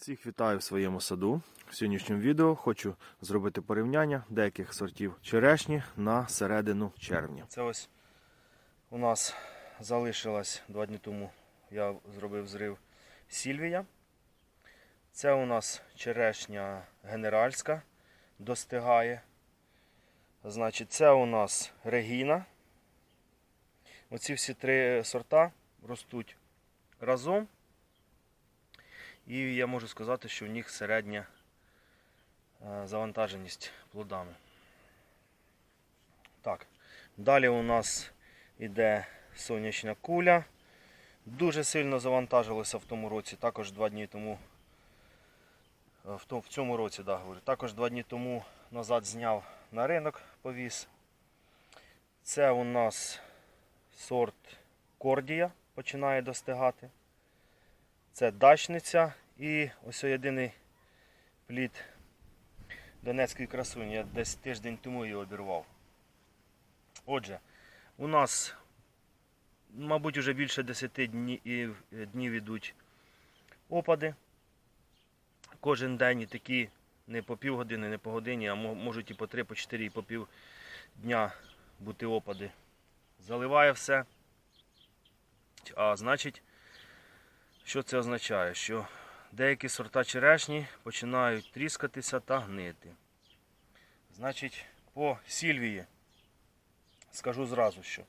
Всіх вітаю в своєму саду. В сьогоднішньому відео хочу зробити порівняння деяких сортів черешні на середину червня. Це ось у нас залишилось два дні тому. Я зробив зрив Сільвія. Це у нас черешня генеральська достигає. Значить, це у нас Регіна. Оці всі три сорта ростуть разом. І я можу сказати, що в них середня е, завантаженість плодами. Так, далі у нас іде сонячна куля. Дуже сильно завантажилося в тому році, також два дні тому. е, в цьому році, да, говорю. Також два дні тому назад зняв на ринок повіз. Це у нас сорт Кордія починає достигати. Це дачниця і ось єдиний плід Донецької красуні. Я десь тиждень тому її обірвав. Отже, у нас, мабуть, вже більше 10 днів, днів ідуть опади. Кожен день і такі не по півгодини, не по годині, а можуть і по 3, по 4, і по пів дня бути опади. Заливає все. А значить, що це означає? Що деякі сорта черешні починають тріскатися та гнити. Значить, по сільвії скажу зразу, що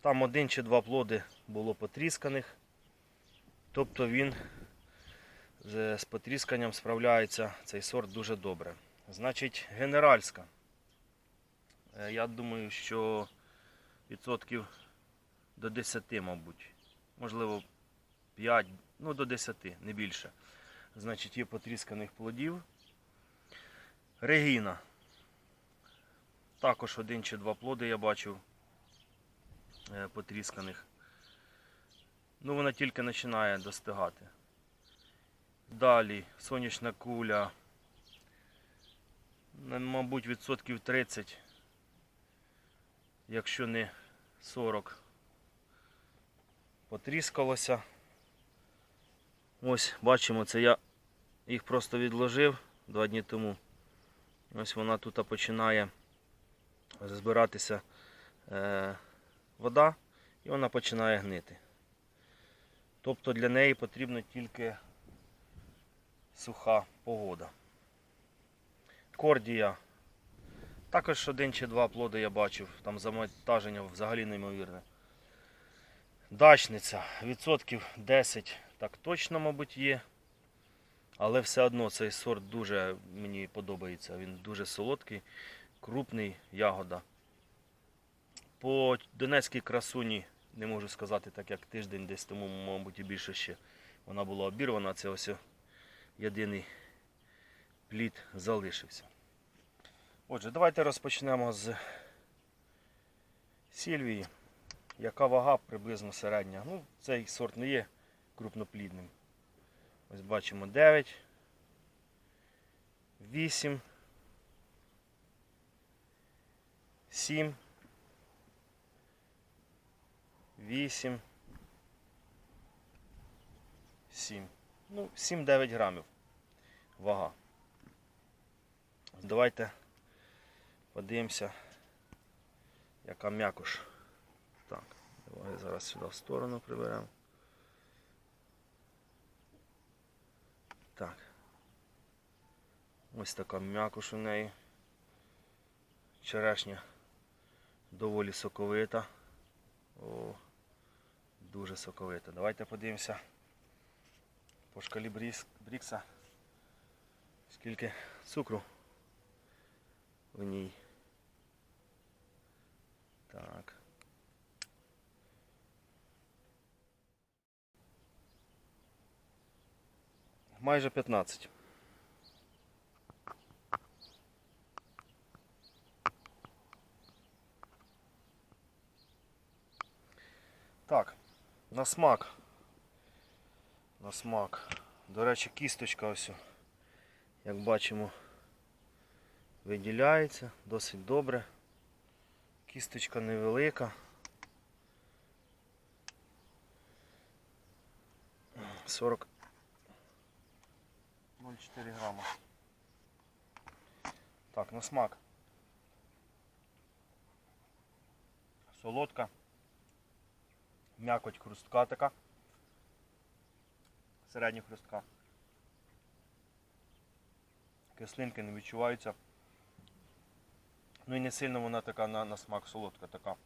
там один чи два плоди було потрісканих. Тобто він з потрісканням справляється цей сорт дуже добре. Значить, генеральська. Е, Я думаю, що відсотків до 10, мабуть. Можливо, 5, ну до 10, не більше. Значить, є потрісканих плодів. Регіна. Також один чи два плоди я бачив е, потрісканих. Ну, вона тільки починає достигати. Далі сонячна куля. Мабуть, відсотків 30, якщо не 40 потріскалося. Ось, бачимо, це я їх просто відложив два дні тому. Ось вона тут починає збиратися е, вода і вона починає гнити. Тобто для неї потрібна тільки суха погода. Кордія. Також один чи два плоди я бачив, там завантаження взагалі неймовірне. Дачниця відсотків 10 так точно, мабуть, є. Але все одно цей сорт дуже мені подобається. Він дуже солодкий, крупний ягода. По Донецькій красуні не можу сказати, так як тиждень десь тому, мабуть, і більше ще вона була обірвана. Це ось єдиний плід залишився. Отже, давайте розпочнемо з Сільвії. Яка вага приблизно середня? Ну, цей сорт не є крупноплідним. Ось бачимо 9, 8, 7, 8, 7. Ну, 7-9 грамів вага. Давайте подивимося, яка м'якош. Давай зараз сюди в сторону приберемо. Так. Ось така м'якош у неї. Черешня доволі соковита. О, дуже соковита. Давайте подивимося по шкалі Брікса. Скільки цукру в ній. Так. Майже 15. Так, на смак. На смак. До речі, кісточка ось, як бачимо, виділяється досить добре. Кісточка невелика. 40 0,4 грама. Так, на смак. Солодка. М'якоть хрустка така. Середня хрустка. Кислинки не відчуваються. Ну і не сильно вона така на, на смак солодка, така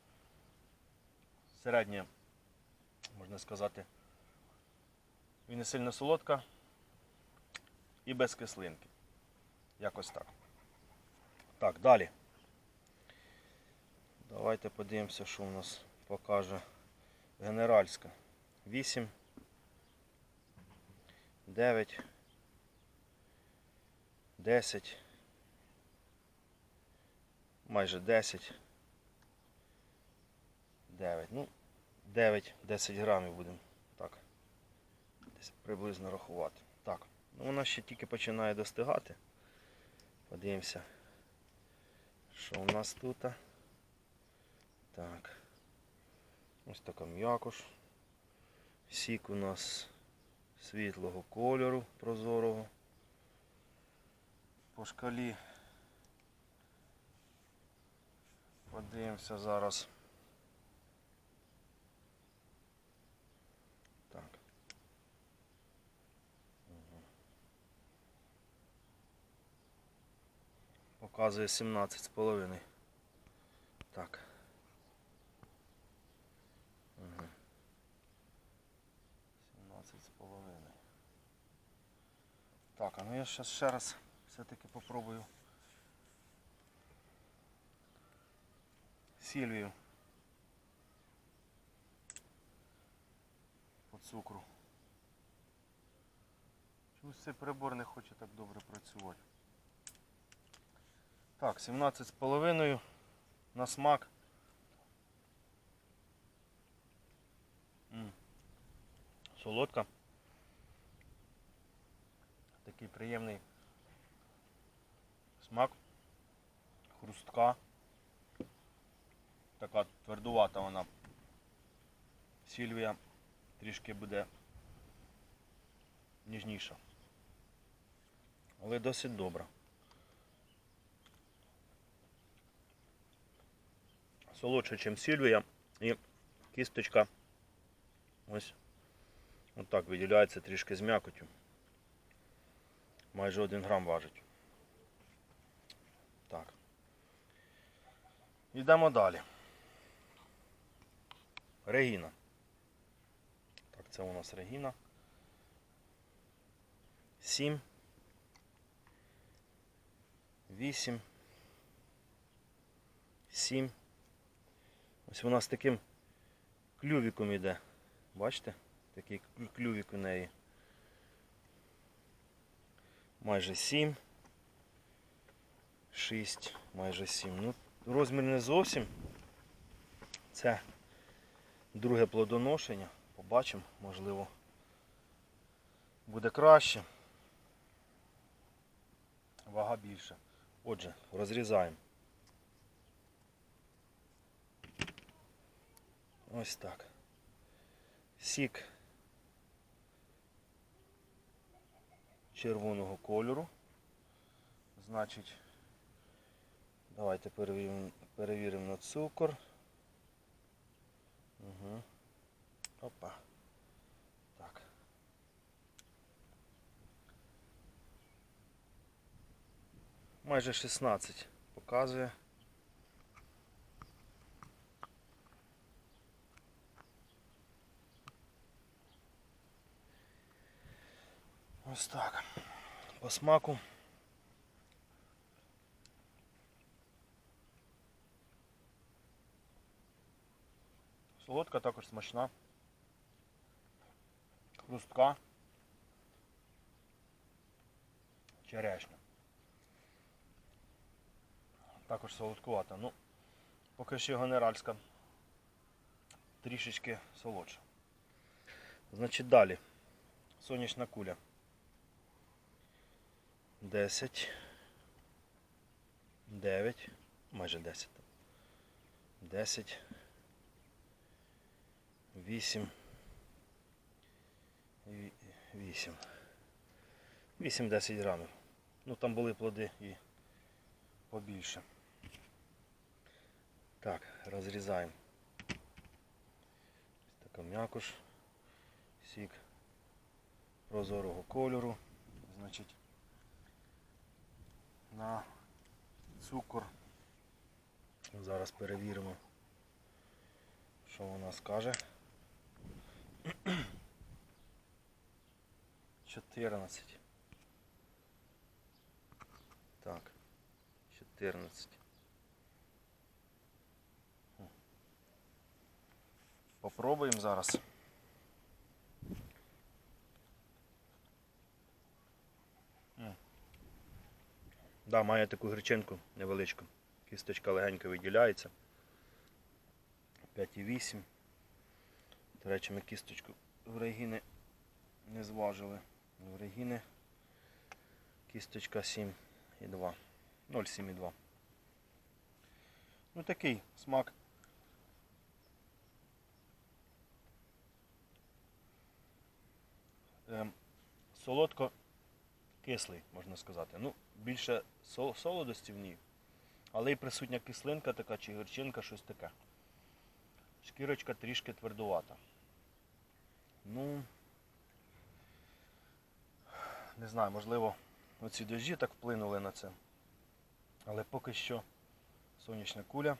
середня, можна сказати. І не сильно солодка і без кислинки. Якось так. Так, далі. Давайте подивимося, що у нас покаже генеральська. 8, 9, 10, майже 10, 9. Ну, 9-10 грамів будемо так. Десь приблизно рахувати. Ну вона ще тільки починає достигати. Подивимося, що у нас тут. Так. Ось така м'якош. Сік у нас світлого кольору прозорого. По шкалі. Подивимося зараз. Так. Мгм. Показує 17 з половиною. Так. Мгм. 17 з половиною. Так, а ну я зараз ще раз все-таки попробую Сільвію по цукру. Чомусь цей прибор не хоче так добре працювати. Так, 17 з половиною на смак. Солодка. Такий приємний смак. Хрустка. Така твердувата вона. Сільвія трішки буде ніжніша. Але досить добра. Солодше, ніж Сільвія. І кісточка ось отак виділяється трішки з м'якотю. Майже 1 грам важить. Так. Йдемо далі. Регіна. Так, це у нас Регіна. 7. 8. 7. Ось вона з таким клювіком іде. Бачите? Такий клювік у неї. Майже 7. 6, майже 7. Ну, розмір не зовсім. Це друге плодоношення. Побачимо, можливо, буде краще. Вага більша. Отже, розрізаємо. Ось так. Сік червоного кольору. Значить, давайте перевіримо, перевіримо на цукор. Угу. Опа. Так. Майже 16 показує. Ось так. По смаку. Солодка також смачна. Хрустка. Черешня. Також солодкувата. Ну, поки що генеральська трішечки солодша. Значить далі. Сонячна куля. 10. 9. Майже 10. 10. 8. 8. 8-10 грамів. Ну там були плоди і побільше. Так, розрізаємо. Ось така м'якош. Сік прозорого кольору. Значить, на цукор. Зараз перевіримо, що вона скаже. 14. Так. 14. Попробуємо зараз. М. Да, має таку гречинку невеличку. Кісточка легенько виділяється. 5,8. До речі, ми кісточку в регіни не зважили. В регіни кісточка 7,2. 0,7,2. Ну такий смак. Ем, солодко кислий, можна сказати. Ну, більше сол- солодості в ній, але і присутня кислинка така чи гірчинка, щось таке. Шкірочка трішки твердувата. Ну, не знаю, можливо, оці дощі так вплинули на це. Але поки що сонячна куля,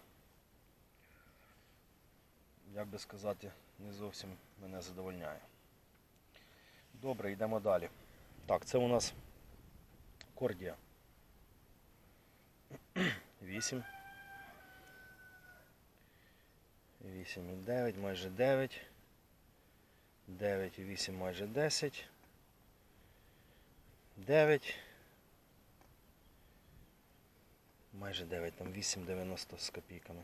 як би сказати, не зовсім мене задовольняє. Добре, йдемо далі. Так, це у нас кордія. 8. 8,9, майже 9. 9,8 майже 10. 9. Майже 9, там 8,90 з копійками.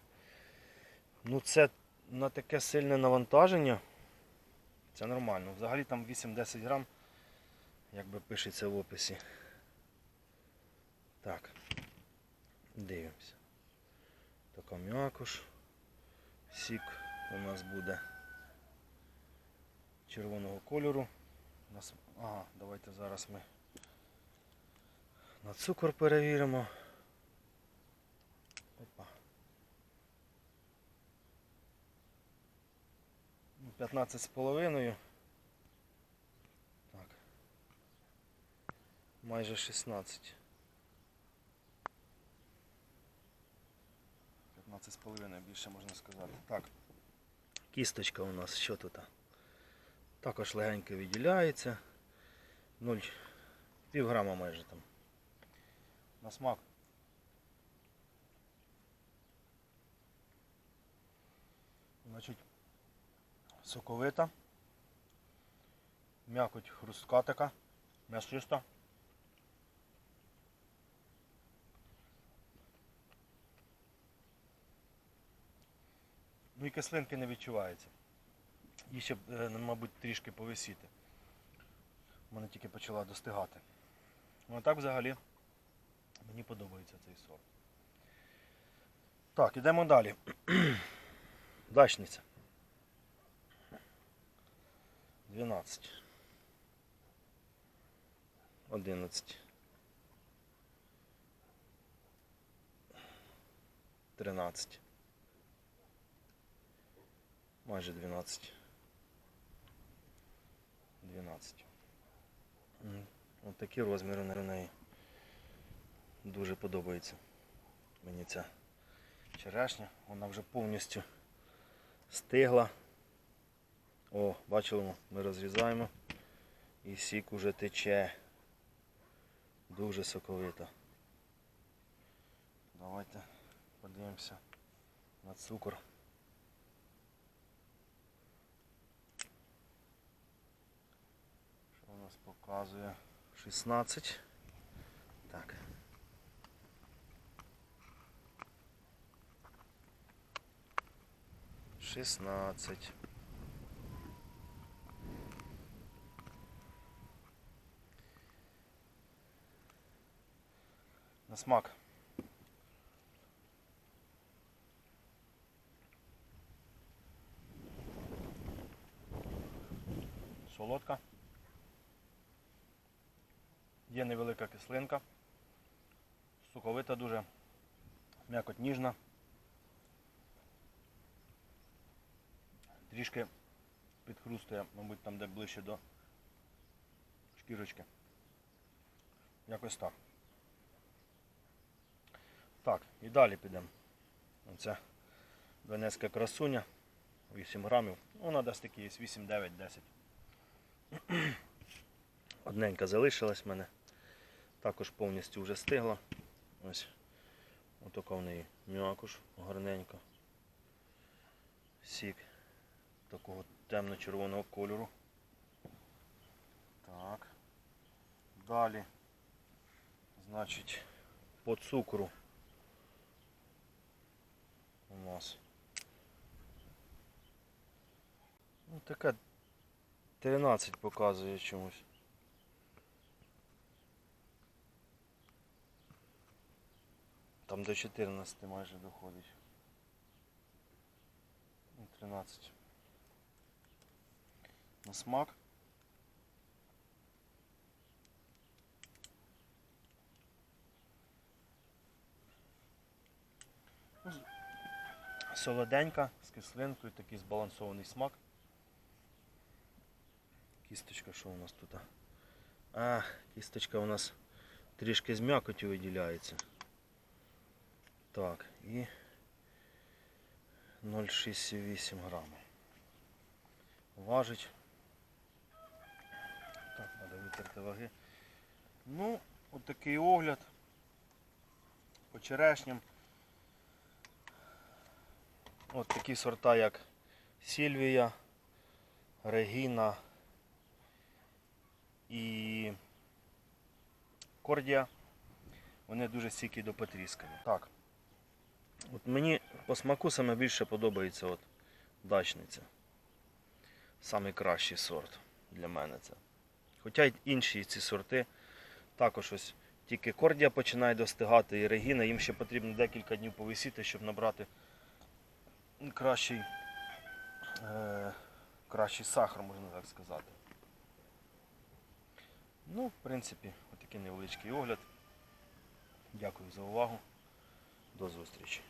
Ну це на таке сильне навантаження. Це нормально. Взагалі там 8-10 грам, як би пишеться в описі. Так. Дивимося. Така м'якош. Сік у нас буде червоного кольору. Ага, давайте зараз ми на цукор перевіримо. Опа. Ну, 15 з половиною. Так. Майже 16. 15 з половиною більше можна сказати. Так. Кісточка у нас що тут? Також легенько відділяється. 0, пів грама майже там. На смак. Значить, соковита. М'якоть хрустка така, м'ясиста. Ну і кислинки не відчувається. Їй ще, е, мабуть, трішки повисіти. Мене тільки почала достигати. Ну так взагалі мені подобається цей сорт. Так, ідемо далі. Дачниця. 12. 11. 13. Майже 12. 12. М, Ось такі розміри у неї. Дуже подобається. Мені ця черешня. Вона вже повністю стигла. О, бачимо, ми розрізаємо. І сік уже тече. Дуже соковито. Давайте подивимося на цукор. Нас показує? 16. Так. Шістнадцять. На смак. Солодка. Є невелика кислинка. Соковита дуже. М'якоть ніжна. Трішки підхрустує, мабуть, там, де ближче до шкірочки. Якось так. Так, і далі підемо. Оце Венецька красуня. 8 грамів. Ну, Вона десь такі 8, 9, 10. Одненька залишилась в мене. Також повністю вже стигла. Ось. Отака в неї м'якуш гарненько. Сік такого темно-червоного кольору. Так. Далі. Значить, по цукру у нас. Ну, така 13 показує чомусь. Там до 14 майже доходить. Ну, 13. На смак. Ну, Солоденька, з кислинкою, такий збалансований смак. Кісточка, що у нас тут? А, кісточка у нас трішки з м'якоттю виділяється. Так, і 0,68 грамів. Важить. Так, треба витерти ваги. Ну, от такий огляд. По черешням. От такі сорта, як Сільвія, Регіна і Кордія. Вони дуже стійкі до потріскання. Так. От мені по смаку саме більше подобається от дачниця. Самий кращий сорт для мене це. Хоча й інші ці сорти також ось тільки кордія починає достигати і регіна, їм ще потрібно декілька днів повисіти, щоб набрати кращий, е, кращий сахар, можна так сказати. Ну, в принципі, отакий невеличкий огляд. Дякую за увагу. До зустрічі.